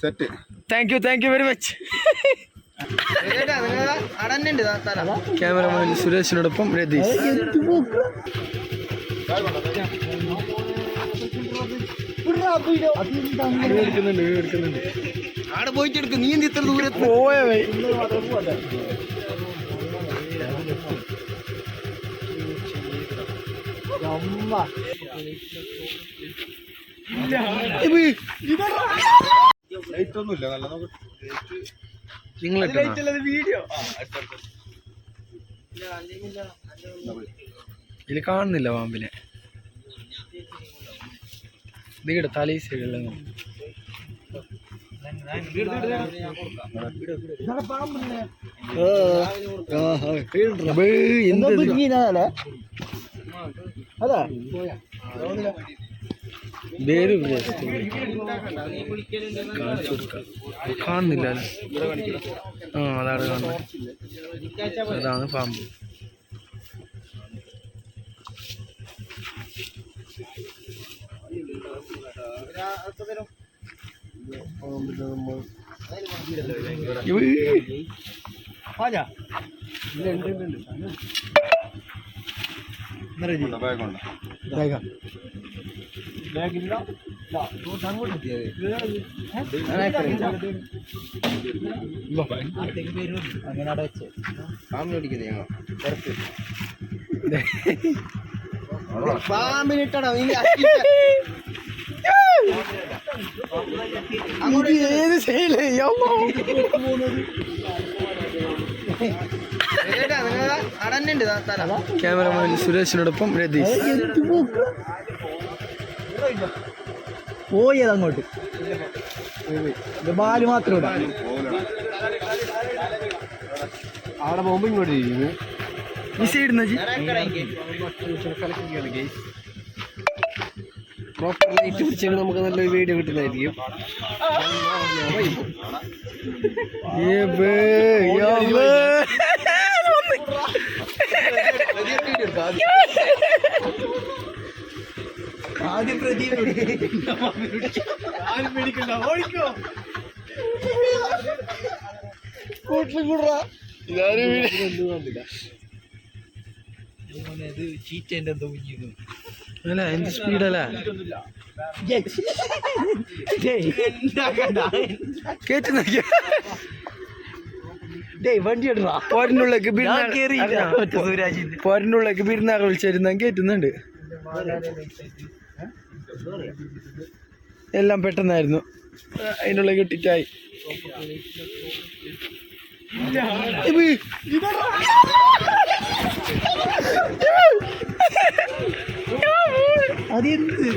Set thank you thank you very much cameraman സുരേഷിനോടൊപ്പം Ratheesh. എടുക്കുന്നുണ്ട് എടുക്കുന്നുണ്ട് ആടെ പോയിട്ട് എടുക്ക് നീ എന്ത് ഇത്ര ദൂരത്ത് പോയ വഴി ലൈറ്റ് ഒന്നുമില്ല നല്ല നോക്ക്. നിങ്ങൾ വീഡിയോ ഇതിൽ കാണുന്നില്ല പാമ്പിനെ. ഇതിടെ തലേ സൈഡിലുള്ള അതാ. വേര് കാണിച്ചു കൊടുക്കാം കാണുന്നില്ല. ആ അതാണ് കാണുന്നത്. അതാണ് പാമ്പ് ഇവ- ബാഗുണ്ട് വേഗം. ഇവ. പാമ്പിനിട്ടടാ നീ. ഇത് ഏത് തല ക്യാമറമാൻ സുരേഷിനോടൊപ്പം രതീഷ്. പോയത് അങ്ങോട്ട്. ഇത് ബാൽ മാത്രം അവിടെ പോകുമ്പോ ഇങ്ങോട്ട് ഇരിക്കുന്നു ഈ പ്രോപ്പർ ലൈറ്റ് പിടിച്ചാൽ നമുക്ക് നല്ലൊരു വീഡിയോ കിട്ടുന്നതായിരിക്കും. ആദ്യം ചീറ്റേന്റെ എന്തോ കുഞ്ഞിരുന്നു അല്ല എന്ത് സ്പീഡല്ല നോക്കിയ. പോരിനുള്ളിലേക്ക് സൂരാജിന്റെ പോരിനുള്ളിലേക്ക് ബിരുന്നാറ് വിളിച്ചിരുന്ന കേറ്റുന്നുണ്ട്. എല്ലാം പെട്ടെന്നായിരുന്നു. അതിനുള്ളിൽ കിട്ടിട്ടായി അതെന്ത്?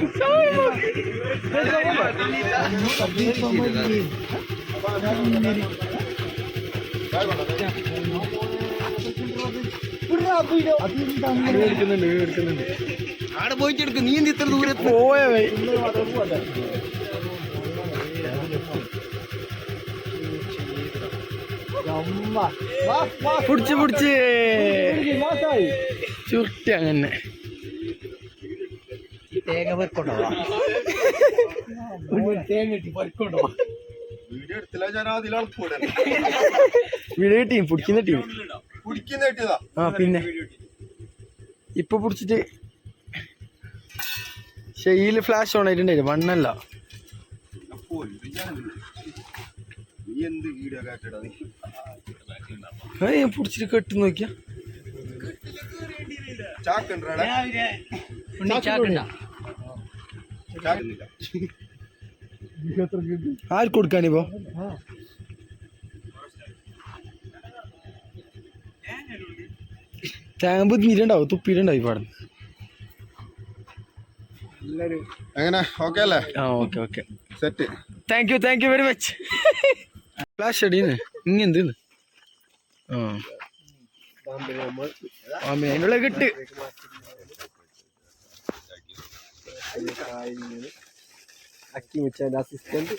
എടുക്കുന്നുണ്ട് എടുക്കുന്നുണ്ട് ആടെ പോയിട്ട് എടുക്ക് നീ എന്ത് ഇത്ര ദൂരത്ത് പോയ പിടിച്ച് പിടിച്ച്. ചുരുട്ടി അങ്ങനെ. തേങ്ങ പെറുക്കൊണ്ടോ? തേങ്ങ ഇട്ട് പെറുക്കൊണ്ടോ? വീഡിയോ എടുത്തില്ല ഞാൻ അതിൽ ആൾക്കൂടെ വീഡിയോ ടീം പിടിക്കുന്ന ടീം ആ പിന്നെ. ഇപ്പൊ പിടിച്ചിട്ട് ഷെയിൽ ഫ്ലാഷ് ഓൺ ആയിട്ടുണ്ടായിരുന്നു മണ്ണല്ല ഏയ് ഞാൻ പിടിച്ചിട്ട് കെട്ടി നോക്കിയ. ചാക്കുണ്ടാ ചാക്കുന്നില്ല. ആർക്ക് കൊടുക്കാനിപ്പോ തേങ്ങ ബുദ്ധിമുട്ടുണ്ടാവും തുപ്പിയിട്ടുണ്ടാവും ഈ പാടും. എങ്ങനെ? ഓക്കെ അല്ലേ? ആ okay okay. Set thank you thank you very much flash അടിയുന്നു ഇങ്ങെന്ത് ആ. അതിനുള്ള കിട്ട്. അക്കി വെച്ചാൽ അസിസ്റ്റന്റ്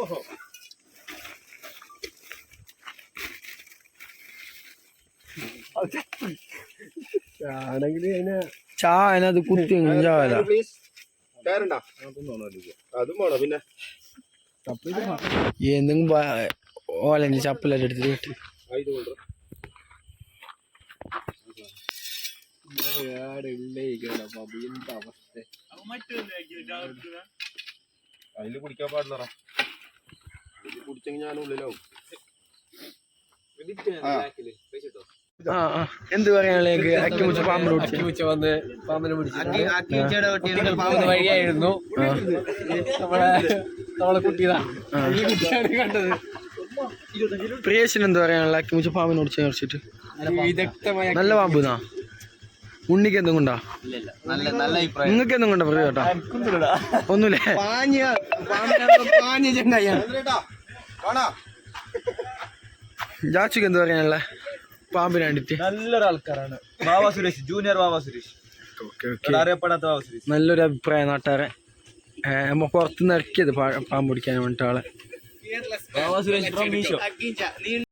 ഓഹോ ആണെങ്കിൽ അതിനെ ചാ അതിനകത്ത് കുത്തി അതും വേണോ പിന്നെ. എന്തെങ്കിലും ഓലഞ്ച് ചപ്പലെല്ലാം എടുത്തിട്ട് കൊണ്ടോ. അതിൽ കുടിക്കാൻ പാടില്ലറ കുടിച്ചെങ്കിൽ ഞാൻ ഉള്ളിലാവും. എന്ത് പറയാനുള്ള അക്കിമുച്ച പാമ്പിനെ പിടിച്ച്. വന്ന് പാമ്പിനെ പിടിച്ചു. വഴിയായിരുന്നു. നമ്മളെ നമ്മളെ കുട്ടിയതാ ഈ കുട്ടിയാണ് കണ്ടത്. പ്രിയേശൻ എന്ത് പറയാനുള്ള അക്കിമുച്ച പാമ്പിനെ പിടിച്ച് കുറിച്ചിട്ട് നല്ല പാമ്പുന്നാ? ഉണ്ണിക്ക് എന്തും കൊണ്ടാ? നല്ല നല്ല അഭിപ്രായം. നിങ്ങൾക്ക് എന്തും കൊണ്ടാ പ്രിയ കേട്ടാ? ഒന്നുമില്ലേ? ജാച്ചുക്ക് എന്ത് പറയാനുള്ള? പാമ്പിനെ കണ്ടിട്ട് നല്ലൊരു ആൾക്കാരാണ് Baba Suresh junior Baba Suresh. Okay okay. ഇവിടെ അറിയപ്പെടാത്ത ബാബ സുരേഷ്. നല്ലൊരു അഭിപ്രായം നാട്ടുകാരെ നമ്മ പുറത്തുനിന്ന് ഇറക്കിയത് പാമ്പ് പിടിക്കാൻ വേണ്ടിയിട്ട് ആളെ. ബാബ സുരേഷ്